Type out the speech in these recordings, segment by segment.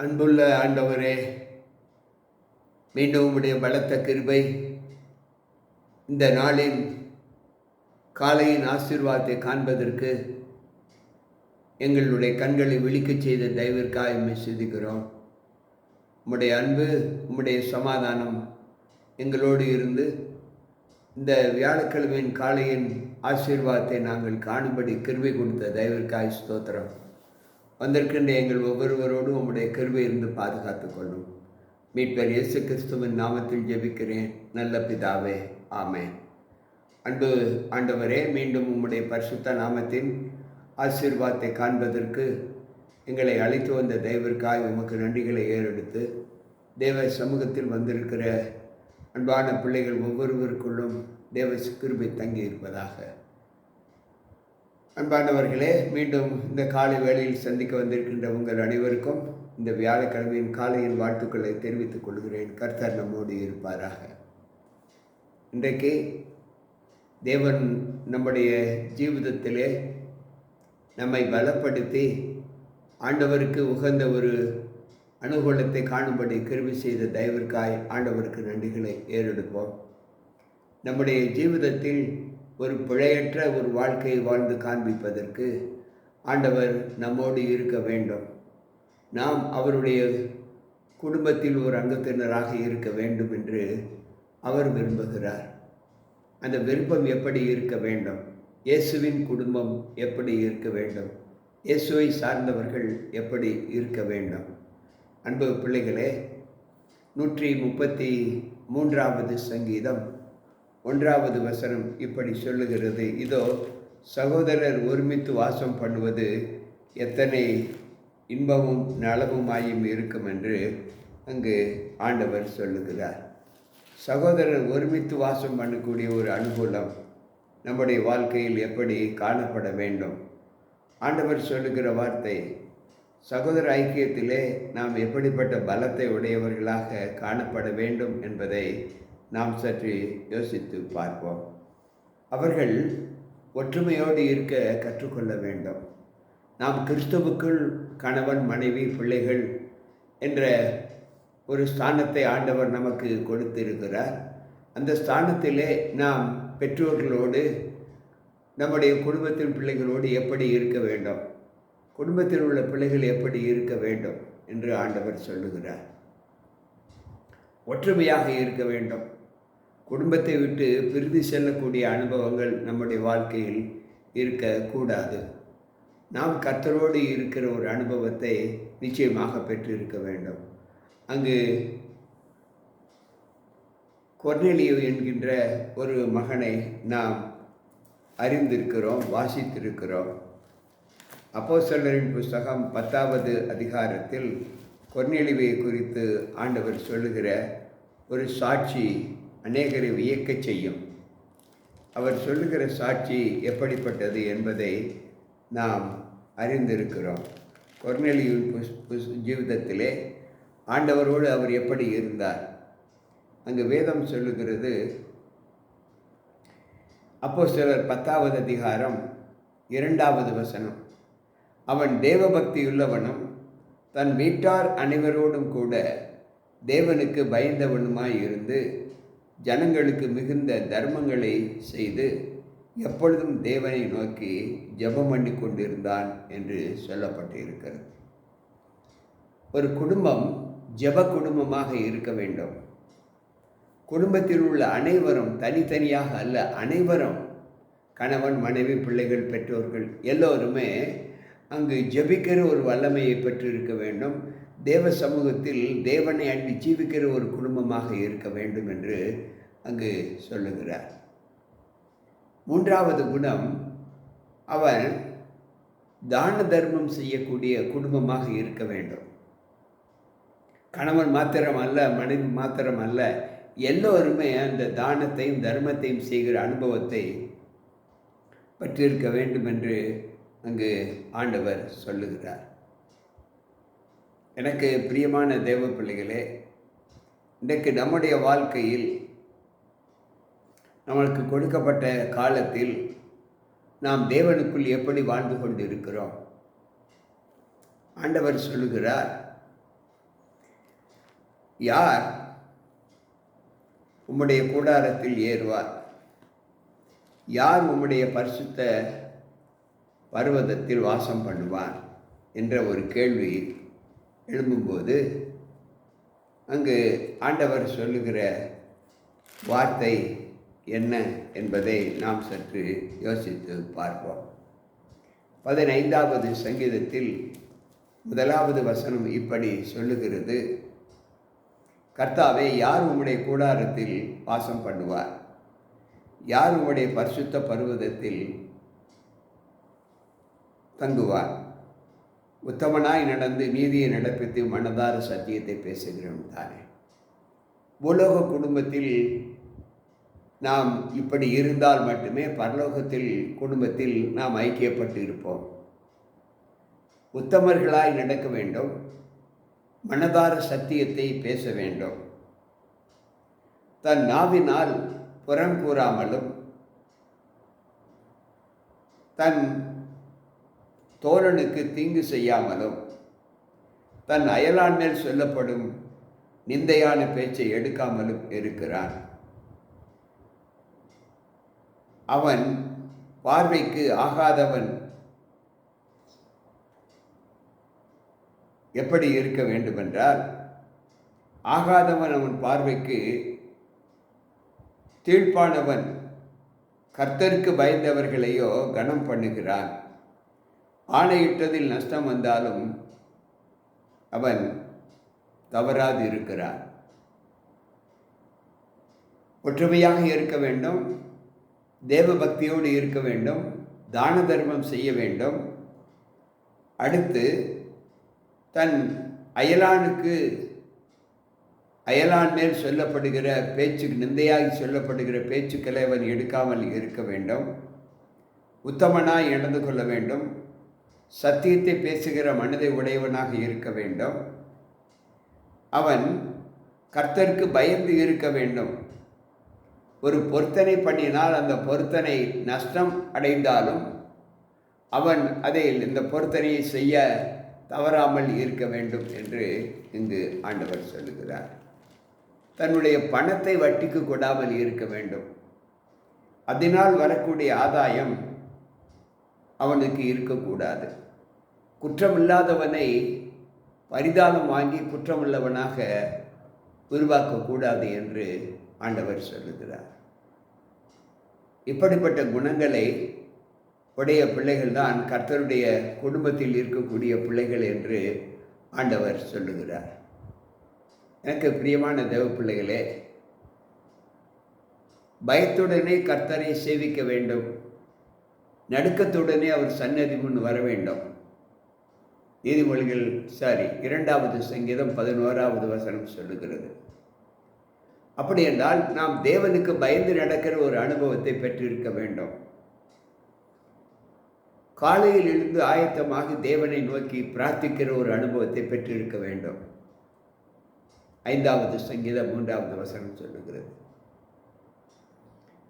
அன்புள்ள ஆண்டவரே மீண்டும் உடைய பலத்த கிருபை இந்த நாளின் காலையின் ஆசீர்வாதத்தை காண்பதற்கு எங்களுடைய கண்களை விழிக்கச் செய்த தயவிற்காக எம்மை சிந்திக்கிறோம் உம்முடைய அன்பு உம்முடைய சமாதானம் எங்களோடு இருந்து இந்த வியாழக்கிழமையின் காலையின் ஆசீர்வாதத்தை நாங்கள் காணும்படி கிருபை கொடுத்த தயவிற்காய் ஸ்தோத்திரம். வந்திருக்கின்ற எங்கள் ஒவ்வொருவரோடும் உம்முடைய கிருபை இருந்து பாதுகாத்துக் கொள்ளும். மீட்பர் இயேசு கிறிஸ்துவின் நாமத்தில் ஜெபிக்கிறேன். நல்ல பிதாவே ஆமே அன்பு ஆண்டவரே மீண்டும் உம்முடைய பரிசுத்த நாமத்தின் ஆசீர்வாதத்தை காண்பதற்கு எங்களை அழைத்து வந்த தெய்வருக்காய் உமக்கு நன்றிகளை ஏறெடுத்து தேவ சமூகத்தில் வந்திருக்கிற அன்பான பிள்ளைகள் ஒவ்வொருவருக்குள்ளும் தேவ கிருபை தங்கி இருப்பதாக அன்பானவர்களே மீண்டும் இந்த காலை வேளையில் சந்திக்க வந்திருக்கின்ற உங்கள் அனைவருக்கும் இந்த வியாழக்கிழமையின் காலையின் வாழ்த்துக்களை தெரிவித்துக் கொள்கிறேன். கர்த்தர் நம்மோடு இருப்பாராக. இன்றைக்கு தேவன் நம்முடைய ஜீவிதத்திலே நம்மை பலப்படுத்தி ஆண்டவருக்கு உகந்த ஒரு அனுகூலத்தை காணும்படி கிருமி செய்த தயவிற்காய் ஆண்டவருக்கு நன்றிகளை ஏறெடுப்போம். நம்முடைய ஜீவிதத்தில் ஒரு பிழையற்ற ஒரு வாழ்க்கையை வாழ்ந்து காண்பிப்பதற்கு ஆண்டவர் நம்மோடு இருக்க வேண்டும். நாம் அவருடைய குடும்பத்தில் ஒரு அங்கத்தினராக இருக்க வேண்டும் என்று அவர் விரும்புகிறார். அந்த விருப்பம் எப்படி இருக்க வேண்டும்? இயேசுவின் குடும்பம் எப்படி இருக்க வேண்டும்? இயேசுவை சார்ந்தவர்கள் எப்படி இருக்க வேண்டும்? அன்பு பிள்ளைகளே நூற்றி முப்பத்தி மூன்றாவது சங்கீதம் ஒன்றாவது வசனம் இப்படி சொல்லுகிறது. இதோ சகோதரர் ஒருமித்து வாசம் பண்ணுவது எத்தனை இன்பமும் நலமுமாயும் இருக்கும் என்று அங்கு ஆண்டவர் சொல்லுகிறார். சகோதரர் ஒருமித்து வாசம் பண்ணக்கூடிய ஒரு அனுகூலம் நம்முடைய வாழ்க்கையில் எப்படி காணப்பட வேண்டும்? ஆண்டவர் சொல்லுகிற வார்த்தை சகோதர ஐக்கியத்திலே நாம் எப்படிப்பட்ட பலத்தை உடையவர்களாக காணப்பட வேண்டும் என்பதை நாம் சற்று யோசித்து பார்ப்போம். அவர்கள் ஒற்றுமையோடு இருக்க கற்றுக்கொள்ள வேண்டும். நாம் கிறிஸ்துவுக்குள் கணவன் மனைவி பிள்ளைகள் என்ற ஒரு ஸ்தானத்தை ஆண்டவர் நமக்கு கொடுத்திருக்கிறார். அந்த ஸ்தானத்திலே நாம் பெற்றோர்களோடு நம்முடைய குடும்பத்தின் பிள்ளைகளோடு எப்படி இருக்க வேண்டும்? குடும்பத்தில் உள்ள பிள்ளைகள் எப்படி இருக்க வேண்டும்? என்று ஆண்டவர் சொல்லுகிறார். ஒற்றுமையாக இருக்க வேண்டும். குடும்பத்தை விட்டு பிரிந்து செல்லக்கூடிய அனுபவங்கள் நம்முடைய வாழ்க்கையில் இருக்கக்கூடாது நாம் கர்த்தரோடு இருக்கிற ஒரு அனுபவத்தை நிச்சயமாக பெற்றிருக்க வேண்டும். அங்கு கொர்னெலியோ என்கின்ற ஒரு மகனை நாம் அறிந்திருக்கிறோம் வாசித்திருக்கிறோம். அப்போ சொல்லரின் புஸ்தகம் பத்தாவது அதிகாரத்தில் கொர்னெலிவை குறித்து ஆண்டவர் சொல்லுகிற ஒரு சாட்சி அநேகரை வியக்கச் செய்யும். அவர் சொல்லுகிற சாட்சி எப்படிப்பட்டது என்பதை நாம் அறிந்திருக்கிறோம். கொர்நெலியின் புஷ் புஷ் ஜீவிதத்திலே ஆண்டவரோடு அவர் எப்படி இருந்தார்? அங்கு வேதம் சொல்லுகிறது அப்போ சிலர் பத்தாவது அதிகாரம் இரண்டாவது வசனம். அவன் தேவபக்தியுள்ளவனும் தன் வீட்டார் அனைவரோடும் கூட தேவனுக்கு பயந்தவனுமாய் இருந்து ஜனங்களுக்கு மிகுந்த தர்மங்களை செய்து எப்பொழுதும் தேவனை நோக்கி ஜெபம் பண்ணி கொண்டிருந்தான் என்று சொல்லப்பட்டிருக்கிறது. ஒரு குடும்பம் ஜெப குடும்பமாக இருக்க வேண்டும். குடும்பத்தில் உள்ள அனைவரும் தனித்தனியாக அல்ல அனைவரும் கணவன் மனைவி பிள்ளைகள் பெற்றோர்கள் எல்லோருமே அங்கு ஜெபிக்கிற ஒரு வல்லமையை பெற்றிருக்க வேண்டும். தேவ சமூகத்தில் தேவனை அண்டி ஜீவிக்கிற ஒரு குடும்பமாக இருக்க வேண்டும் என்று அங்கு சொல்லுகிறார். மூன்றாவது குணம் அவன் தான தர்மம் செய்யக்கூடிய குடும்பமாக இருக்க வேண்டும். கணவன் மாத்திரம் அல்ல மனைவி மாத்திரம் அல்ல எல்லோருமே அந்த தானத்தையும் தர்மத்தையும் செய்கிற அனுபவத்தை பற்றிருக்க வேண்டும் என்று அங்கு ஆண்டவர் சொல்லுகிறார். எனக்கு பிரியமான தேவ பிள்ளைகளே இன்றைக்கு நம்முடைய வாழ்க்கையில் நம்மளுக்கு கொடுக்கப்பட்ட காலத்தில் நாம் தேவனுக்குள் எப்படி வாழ்ந்து கொண்டு இருக்கிறோம் ஆண்டவர் சொல்லுகிறார் யார் உம்முடைய கூடாரத்தில் ஏறுவார்? யார் உம்முடைய பரிசுத்த பர்வதத்தில் வாசம் பண்ணுவார்? என்ற ஒரு கேள்வி எழும்பும்போது அங்கு ஆண்டவர் சொல்லுகிற வார்த்தை என்ன என்பதை நாம் சற்று யோசித்து பார்ப்போம். பதினைந்தாவது சங்கீதத்தில் முதலாவது வசனம் இப்படி சொல்லுகிறது. கர்த்தாவே யார் உம்முடைய கூடாரத்தில் வாசம் பண்ணுவார்? யார் உம்முடைய பரிசுத்த பருவதத்தில் தங்குவார்? உத்தமனாய் நடந்து நீதியை நடப்பித்து மனதார சத்தியத்தை பேசுகிறோம் தானே. உலோக குடும்பத்தில் நாம் இப்படி இருந்தால் மட்டுமே பரலோகத்தில் குடும்பத்தில் நாம் ஐக்கியப்பட்டு இருப்போம். உத்தமர்களாய் நடக்க வேண்டும். மனதார சத்தியத்தை பேச வேண்டும். தன் நாவினால் புறம் கூறாமலும் தன் தோழனுக்கு தீங்கு செய்யாமலும் தன் அயலான் மேல் சொல்லப்படும் நிந்தையான பேச்சை எடுக்காமலும் இருக்கிறான். அவன் பார்வைக்கு ஆகாதவன் எப்படி இருக்க வேண்டுமென்றால் ஆகாதவன் அவன் பார்வைக்கு தீழ்ப்பானவன் கர்த்தருக்கு பயந்தவர்களையோ கனம் பண்ணுகிறான். ஆணையிட்டதில் நஷ்டம் வந்தாலும் அவன் தவறாது இருக்கிறான் ஒற்றுமையாக இருக்க வேண்டும். தேவ பக்தியோடு இருக்க வேண்டும். தான தர்மம் செய்ய வேண்டும். அடுத்து தன் அயலானுக்கு அயலான் மேல் சொல்லப்படுகிற பேச்சு நிந்தையாகி சொல்லப்படுகிற பேச்சுக்களை அவன் எடுக்காமல் இருக்க வேண்டும். உத்தமனாய் நடந்து கொள்ள வேண்டும். சத்தியத்தை பேசுகிற மனதை உடையவனாக இருக்க வேண்டும். அவன் கர்த்தருக்கு பயந்து இருக்க வேண்டும். ஒரு பொருத்தனை பண்ணினால் அந்த பொருத்தனை நஷ்டம் அடைந்தாலும் அவன் அதை இந்த பொருத்தனையை செய்ய தவறாமல் இருக்க வேண்டும் என்று இங்கு ஆண்டவர் சொல்லுகிறார். தன்னுடைய பணத்தை வட்டிக்கு கொடாமல் இருக்க வேண்டும். அதனால் வரக்கூடிய ஆதாயம் அவனுக்கு இருக்கக்கூடாது. குற்றமில்லாதவனை பரிதானம் வாங்கி குற்றமுள்ளவனாக உருவாக்கக்கூடாது என்று ஆண்டவர் சொல்லுகிறார். இப்படிப்பட்ட குணங்களை உடைய பிள்ளைகள் தான் கர்த்தருடைய குடும்பத்தில் இருக்கக்கூடிய பிள்ளைகள் என்று ஆண்டவர் சொல்லுகிறார். எனக்கு பிரியமான தேவ பிள்ளைகளே பயத்துடனே கர்த்தரை சேவிக்க வேண்டும். நடுக்கத்துடனே அவர் சன்னதி முன் வர வேண்டும். நீதிமொழிகள் சாரி இரண்டாவது சங்கீதம் பதினோராவது வசனம் சொல்லுகிறது. அப்படி என்றால் நாம் தேவனுக்கு பயந்து நடக்கிற ஒரு அனுபவத்தை பெற்றிருக்க வேண்டும். காலையில் எழுந்து ஆயத்தமாக தேவனை நோக்கி பிரார்த்திக்கிற ஒரு அனுபவத்தை பெற்றிருக்க வேண்டும். ஐந்தாவது சங்கீதம் மூன்றாவது வசனம் சொல்லுகிறது.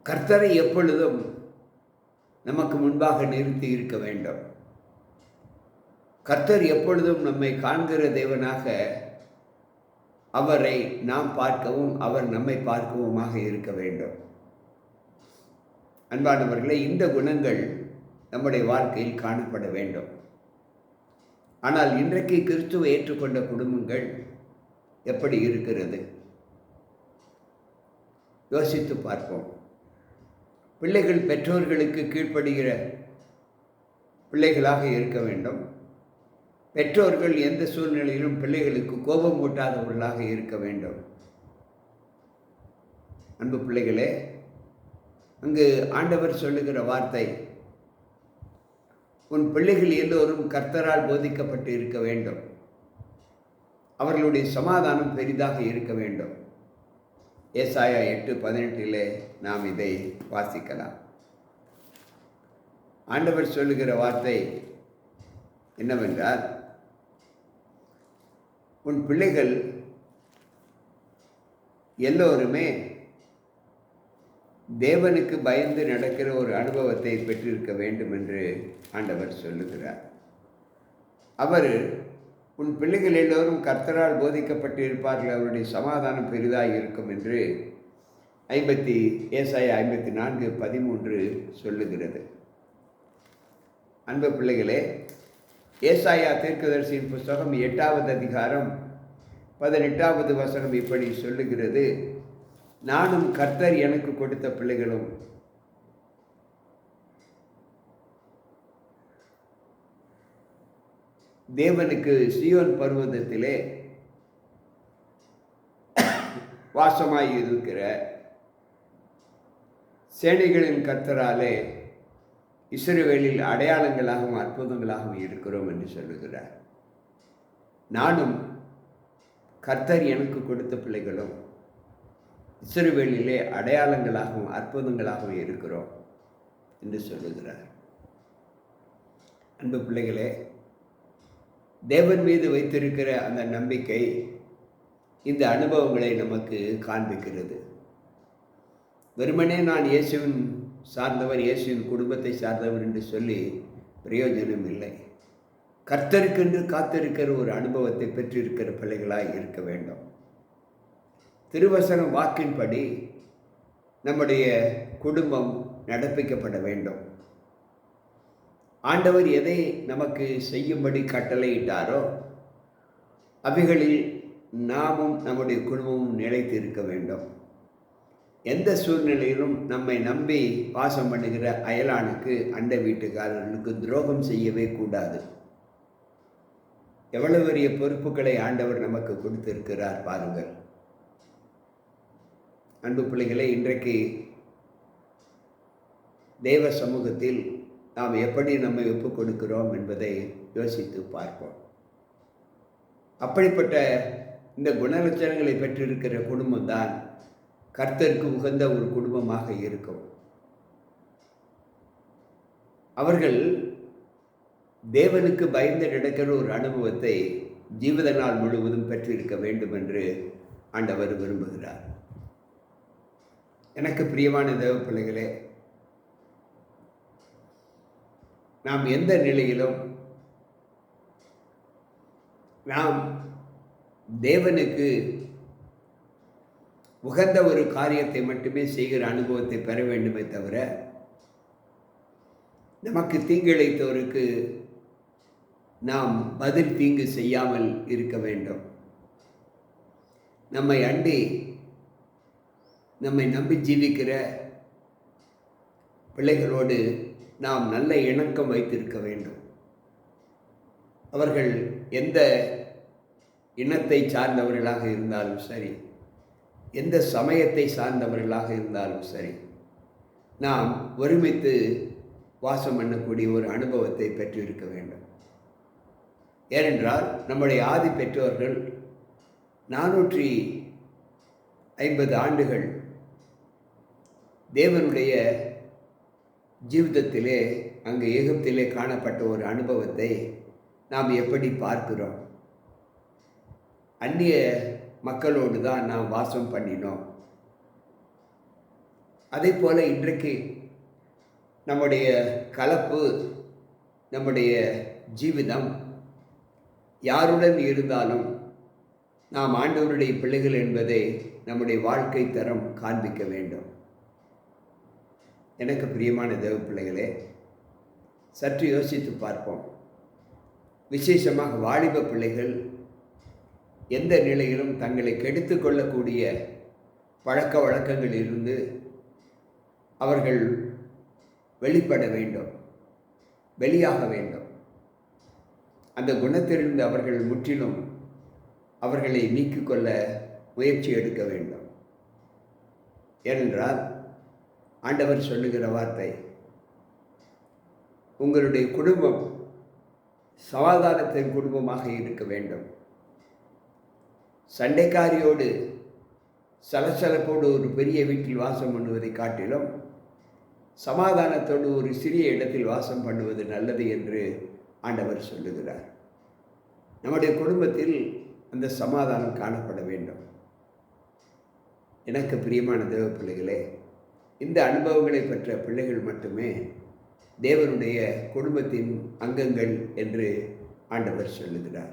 கர்த்தரை எப்பொழுதும் நமக்கு முன்பாக நிறுத்தி இருக்க வேண்டும். கர்த்தர் எப்பொழுதும் நம்மை காண்கிற தேவனாக அவரை நாம் பார்க்கவும் அவர் நம்மை பார்க்கவுமாக இருக்க வேண்டும். அன்பானவர்களே இந்த குணங்கள் நம்முடைய வாழ்க்கையில் காணப்பட வேண்டும். ஆனால் இன்றைக்கு கிறிஸ்துவை ஏற்றுக்கொண்ட குடும்பங்கள் எப்படி இருக்கிறது? யோசித்து பார்ப்போம். பிள்ளைகள் பெற்றோர்களுக்கு கீழ்ப்படுகிற பிள்ளைகளாக இருக்க வேண்டும். பெற்றோர்கள் எந்த சூழ்நிலையிலும் பிள்ளைகளுக்கு கோபம் ஊட்டாதவர்களாக இருக்க வேண்டும். அன்பு பிள்ளைகளே அங்கு ஆண்டவர் சொல்லுகிற வார்த்தை உன் பிள்ளைகள் எல்லோரும் கர்த்தரால் போதிக்கப்பட்டு இருக்க வேண்டும். அவர்களுடைய சமாதானம் பெரிதாக இருக்க வேண்டும். ஏசாயா எட்டு பதினெட்டிலே நாம் இதை வாசிக்கலாம். ஆண்டவர் சொல்லுகிற வார்த்தை என்னவென்றால் உன் பிள்ளைகள் எல்லோருமே தேவனுக்கு பயந்து நடக்கிற ஒரு அனுபவத்தை பெற்றிருக்க வேண்டும் என்று ஆண்டவர் சொல்லுகிறார். அவர் உன் பிள்ளைகள் எல்லோரும் கர்த்தரால் போதிக்கப்பட்டு இருப்பார்கள் அவருடைய சமாதானம் பெரிதாக இருக்கும் என்று ஐம்பத்தி ஏசாய ஐம்பத்தி நான்கு பதிமூன்று சொல்லுகிறது. அன்பு பிள்ளைகளே ஏசாயா தீர்க்கதரிசியின் புஸ்தகம் எட்டாவது அதிகாரம் பதினெட்டாவது வசனம் இப்படி சொல்லுகிறது. நானும் கர்த்தர் எனக்கு கொடுத்த பிள்ளைகளும் தேவனுக்கு சியோன் பர்வதத்திலே வாசமாய் இருக்கிற சேனைகளின் கர்த்தராலே இஸ்ரவேலில் அடையாளங்களாகவும் அற்புதங்களாகவும் இருக்கிறோம் என்று சொல்லுகிறார். நானும் கர்த்தர் எனக்கு கொடுத்த பிள்ளைகளும் இஸ்ரவேலிலே அடையாளங்களாகவும் அற்புதங்களாகவும் இருக்கிறோம் என்று சொல்லுகிறார். அன்பு பிள்ளைகளே தேவன் மீது வைத்திருக்கிற அந்த நம்பிக்கை இந்த அனுபவங்களை நமக்கு காண்பிக்கிறது. வெறுமனே நான் இயேசுவின் சார்ந்தவர் இயேசுவின் குடும்பத்தை சார்ந்தவர் என்று சொல்லி பிரயோஜனம் இல்லை. கர்த்தருக்கென்று காத்திருக்கிற ஒரு அனுபவத்தை பெற்றிருக்கிற பிள்ளைகளாக இருக்க வேண்டும். திருவசனம் வாக்கின்படி நம்முடைய குடும்பம் நடப்பிக்கப்பட வேண்டும். ஆண்டவர் எதை நமக்கு செய்யும்படி கட்டளையிட்டாரோ அவைகளில் நாமும் நம்முடைய குடும்பமும் நிலைத்து இருக்க வேண்டும். எந்த சூழ்நிலையிலும் நம்மை நம்பி வாசம் பண்ணுகிற அயலானுக்கு அண்டை வீட்டுக்காரர்களுக்கு துரோகம் செய்யவே கூடாது. எவ்வளவு பெரிய பொறுப்புகளை ஆண்டவர் நமக்கு கொடுத்திருக்கிறார் பாருங்கள். அன்பு பிள்ளைகளை இன்றைக்கு தேவ சமூகத்தில் நாம் எப்படி நம்மை ஒப்புக் கொடுக்கிறோம் என்பதை யோசித்து பார்ப்போம். அப்படிப்பட்ட இந்த குணலட்சணங்களை பெற்றிருக்கிற குடும்பம் தான் கர்த்தருக்கு உகந்த ஒரு குடும்பமாக இருக்கும் அவர்கள் தேவனுக்கு பயந்து நடக்கிற ஒரு அனுபவத்தை ஜீவித நாள் முழுவதும் பெற்றிருக்க வேண்டும் என்று ஆண்டவர் விரும்புகிறார். எனக்கு பிரியமான தேவ பிள்ளைகளே நாம் எந்த நிலையிலும் நாம் தேவனுக்கு உகந்த ஒரு காரியத்தை மட்டுமே செய்கிற அனுபவத்தை பெற வேண்டுமே தவிர நமக்கு தீங்கிழைத்தோருக்கு நாம் பதில் தீங்கு செய்யாமல் இருக்க வேண்டும். நம்மை அண்டி நம்மை நம்பி ஜீவிக்கிற பிள்ளைகளோடு நாம் நல்ல இணக்கம் வைத்திருக்க வேண்டும். அவர்கள் எந்த இனத்தை சார்ந்தவர்களாக இருந்தாலும் சரி எந்த சமயத்தை சார்ந்தவர்களாக இருந்தாலும் சரி நாம் ஒருமித்து வாசம் பண்ணக்கூடிய ஒரு அனுபவத்தை பெற்றிருக்க வேண்டும். ஏனென்றால் நம்முடைய ஆதி பெற்றோர்கள் நானூற்றி ஐம்பது ஆண்டுகள் தேவனுடைய ஜீவிதத்திலே அங்கு எகிப்திலே காணப்பட்ட ஒரு அனுபவத்தை நாம் எப்படி பார்க்கிறோம்? அந்நிய மக்களோடு தான் நாம் வாசம் பண்ணினோம். அதே போல் இன்றைக்கு நம்முடைய கலப்பு நம்முடைய ஜீவிதம் யாருடன் இருந்தாலும் நாம் ஆண்டவருடைய பிள்ளைகள் என்பதை நம்முடைய வாழ்க்கை தரம் காண்பிக்க வேண்டும். எனக்கு பிரியமான தேவ பிள்ளைகளே சற்று யோசித்து பார்ப்போம். விசேஷமாக வாலிப பிள்ளைகள் எந்த நிலையிலும் தங்களை கெடுத்து கொள்ளக்கூடிய பழக்க வழக்கங்களிலிருந்து அவர்கள் வெளிப்பட வேண்டும் வெளியாக வேண்டும். அந்த குணத்திலிருந்து அவர்கள் முற்றிலும் அவர்களை நீக்கிக்கொள்ள முயற்சி எடுக்க வேண்டும். ஏனென்றால் ஆண்டவர் சொல்லுகிற வார்த்தை உங்களுடைய குடும்பம் சமாதானத்தின் குடும்பமாக இருக்க வேண்டும். சண்டைக்காரியோடு சலசலப்போடு ஒரு பெரிய வீட்டில் வாசம் பண்ணுவதை காட்டிலும் சமாதானத்தோடு ஒரு சிறிய இடத்தில் வாசம் பண்ணுவது நல்லது என்று ஆண்டவர் சொல்லுகிறார். நம்முடைய குடும்பத்தில் அந்த சமாதானம் காணப்பட வேண்டும். எனக்கு பிரியமான தேவ பிள்ளைகளே இந்த அனுபவங்களை பெற்ற பிள்ளைகள் மட்டுமே தேவனுடைய குடும்பத்தின் அங்கங்கள் என்று ஆண்டவர் சொல்லுகிறார்.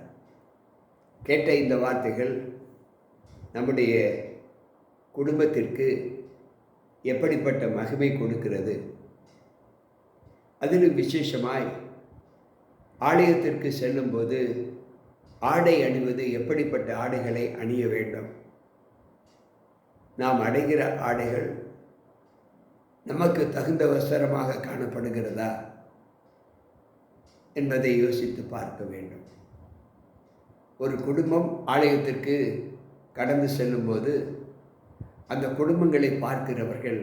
கேட்ட இந்த வார்த்தைகள் நம்முடைய குடும்பத்திற்கு எப்படிப்பட்ட மகிமை கொடுக்கிறது? அதிலும் விசேஷமாய் ஆலயத்திற்கு செல்லும்போது ஆடை அணிவது எப்படிப்பட்ட ஆடைகளை அணிய வேண்டும்? நாம் அடைகிற ஆடைகள் நமக்கு தகுந்த வசரமாக காணப்படுகிறதா என்பதை யோசித்து பார்க்க வேண்டும். ஒரு குடும்பம் ஆலயத்திற்கு கடந்து செல்லும்போது அந்த குடும்பங்களை பார்க்கிறவர்கள்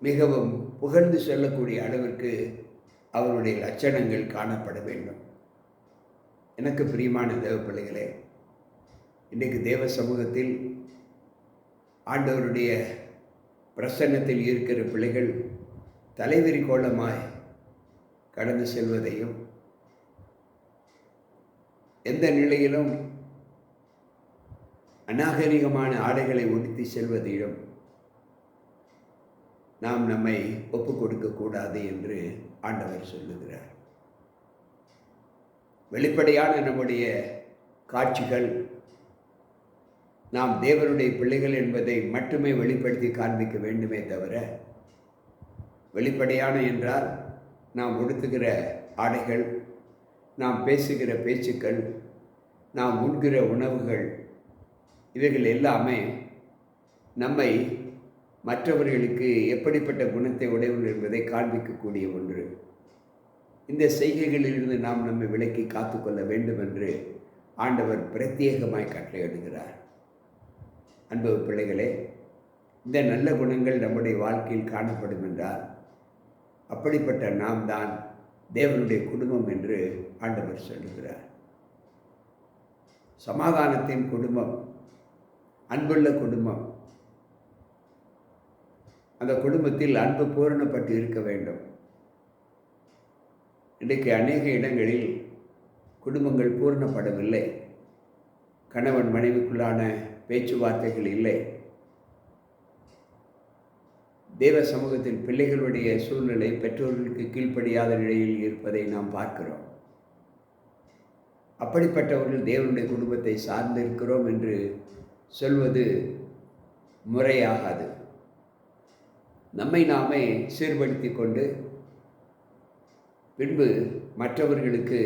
மிகவும் புகழ்ந்து செல்லக்கூடிய அளவிற்கு அவருடைய லட்சணங்கள் காணப்பட வேண்டும். எனக்கு பிரியமான தேவப்பிள்ளைகளே இன்றைக்கு தேவ சமூகத்தில் ஆண்டவருடைய பிரசன்னத்தில் இருக்கிற பிள்ளைகள் தலைவிரி கோலமாய் கடந்து செல்வதையும் எந்த நிலையிலும் அநாகரிகமான ஆடைகளை உடுத்தி செல்வதையும் நாம் நம்மை ஒப்பு கொடுக்கக்கூடாது என்று ஆண்டவர் சொல்லுகிறார். வெளிப்படையான நம்முடைய காட்சிகள் நாம் தேவனுடைய பிள்ளைகள் என்பதை மட்டுமே வெளிப்படுத்தி காண்பிக்க வேண்டுமே தவிர வெளிப்படையான என்றால் நாம் உடுத்துகிற ஆடைகள் நாம் பேசுகிற பேச்சுக்கள் நாம் உண்கிற உணவுகள் இவைகள் எல்லாமே நம்மை மற்றவர்களுக்கு எப்படிப்பட்ட குணத்தை உடையவர்கள் என்பதை காண்பிக்கக்கூடிய ஒன்று. இந்த செய்கைகளிலிருந்து நாம் நம்மை விலக்கி காத்துக்கொள்ள வேண்டும் என்று ஆண்டவர் பிரத்யேகமாய் கட்டளையிடுகிறார். அன்பு பிள்ளைகளே இந்த நல்ல குணங்கள் நம்முடைய வாழ்க்கையில் காணப்படும் என்றால் அப்படிப்பட்ட நாம் தான் தேவனுடைய குடும்பம் என்று ஆண்டவர் சொல்லுகிறார். சமாதானத்தின் குடும்பம் அன்புள்ள குடும்பம் அந்த குடும்பத்தில் அன்பு பூரணப்பட்டு இருக்க வேண்டும். இன்றைக்கு அநேக இடங்களில் குடும்பங்கள் பூரணப்படவில்லை. கணவன் மனைவிக்குள்ளான பேச்சுவார்த்தைகள் இல்லை. தேவ சமூகத்தில் பிள்ளைகளுடைய சூழ்நிலை பெற்றோர்களுக்கு கீழ்ப்படியாத நிலையில் இருப்பதை நாம் பார்க்கிறோம். அப்படிப்பட்டவர்கள் தேவனுடைய குடும்பத்தை சார்ந்திருக்கிறோம் என்று சொல்வது முறையாகாது. நம்மை நாமே சீர்படுத்தி கொண்டு பின்பு மற்றவர்களுக்கு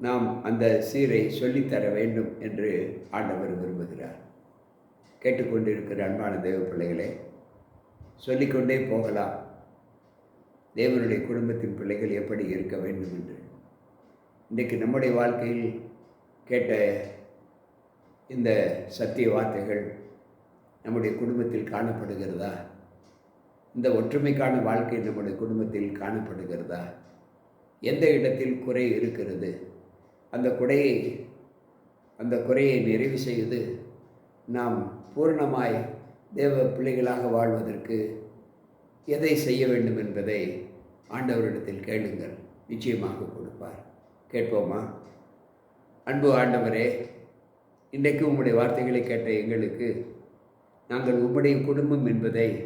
நாம் அந்த சீரை சொல்லித்தர வேண்டும் என்று ஆண்டவர் விரும்புகிறார். கேட்டுக்கொண்டிருக்கிற அன்பான தேவ பிள்ளைகளே சொல்லிக்கொண்டே போகலாம். தேவனுடைய குடும்பத்தின் பிள்ளைகள் எப்படி இருக்க வேண்டும் என்று. இன்றைக்கு நம்முடைய வாழ்க்கையில் கேட்ட இந்த சத்திய வார்த்தைகள் நம்முடைய குடும்பத்தில் காணப்படுகிறதா? இந்த ஒற்றுமைக்கான வாழ்க்கை நம்முடைய குடும்பத்தில் காணப்படுகிறதா? எந்த இடத்தில் குறை இருக்கிறது? அந்த குறையை அந்த குறையை நிறைவு செய்து நாம் பூர்ணமாய் தேவ பிள்ளைகளாக வாழ்வதற்கு எதை செய்ய வேண்டும் என்பதை ஆண்டவரிடத்தில் கேளுங்கள். நிச்சயமாக கொடுப்பார். கேட்போமா? அன்பு ஆண்டவரே இன்றைக்கு உம்முடைய வார்த்தைகளை கேட்ட எங்களுக்கு நாங்கள் உம்முடைய குடும்பம் என்பதை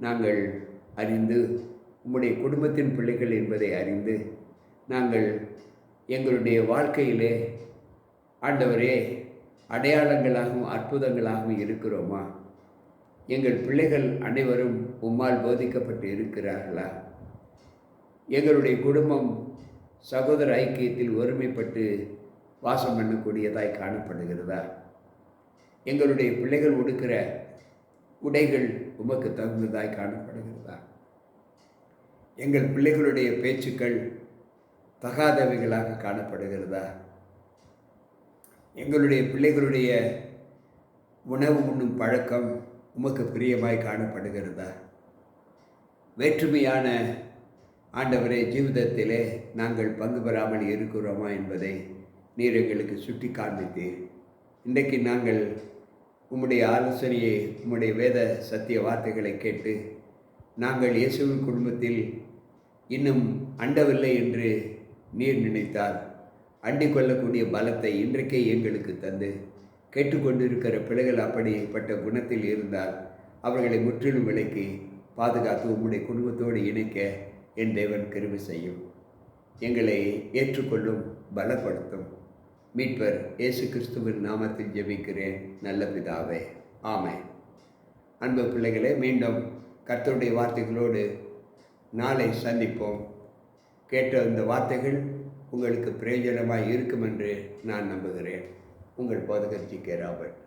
நாங்கள் அறிந்து உம்முடைய குடும்பத்தின் பிள்ளைகள் என்பதை அறிந்து நாங்கள் எங்களுடைய வாழ்க்கையிலே ஆண்டவரே அடையாளங்களாகவும் அற்புதங்களாகவும் இருக்கிறோமா? எங்கள் பிள்ளைகள் அனைவரும் உம்மால் போதிக்கப்பட்டு இருக்கிறார்களா? எங்களுடைய குடும்பம் சகோதர ஐக்கியத்தில் ஒருமைப்பட்டு வாசம் பண்ணக்கூடியதாய் காணப்படுகிறதா? எங்களுடைய பிள்ளைகள் உடுக்கிற உடைகள் உமக்கு தகுந்ததாய் காணப்படுகிறதா? எங்கள் பிள்ளைகளுடைய பேச்சுக்கள் தகாதவைகளாக காணப்படுகிறதா? எங்களுடைய பிள்ளைகளுடைய உணவு உண்ணும் பழக்கம் உமக்கு பிரியமாய் காணப்படுகிறதா? வேற்றுமையான ஆண்டவரே ஜீவிதத்திலே நாங்கள் பங்கு பெறாமல் இருக்கிறோமா என்பதை நீர் எங்களுக்கு சுட்டி காண்பித்தீர். இன்றைக்கு நாங்கள் உம்முடைய ஆலோசனையை உம்முடைய வேத சத்திய வார்த்தைகளை கேட்டு நாங்கள் இயேசுவின் குடும்பத்தில் இன்னும் அண்டவில்லை என்று நீர் நினைத்தால் அண்டிக்கொள்ளக்கூடிய பலத்தை இன்றைக்கே எங்களுக்கு தந்து கேட்டுக்கொண்டிருக்கிற பிள்ளைகள் அப்படிப்பட்ட குணத்தில் இருந்தால் அவர்களை முற்றிலும் விலைக்கு பாதுகாத்து உம்முடைய குடும்பத்தோடு இணைக்க என் தேவன் கருவி செய்யும். எங்களை ஏற்றுக்கொள்ளும் பலப்படுத்தும். மீட்பர் இயேசு கிறிஸ்துவின் நாமத்தில் ஜெபிக்கிறேன் நல்ல பிதாவே. ஆமை அன்பு பிள்ளைகளே மீண்டும் கர்த்தருடைய வார்த்தைகளோடு நாளை சந்திப்போம். கேட்ட இந்த வார்த்தைகள் உங்களுக்கு பிரயோஜனமாக இருக்கும் என்று நான் நம்புகிறேன். உங்கள் போதகர் ஜி கே ராபர்ட்.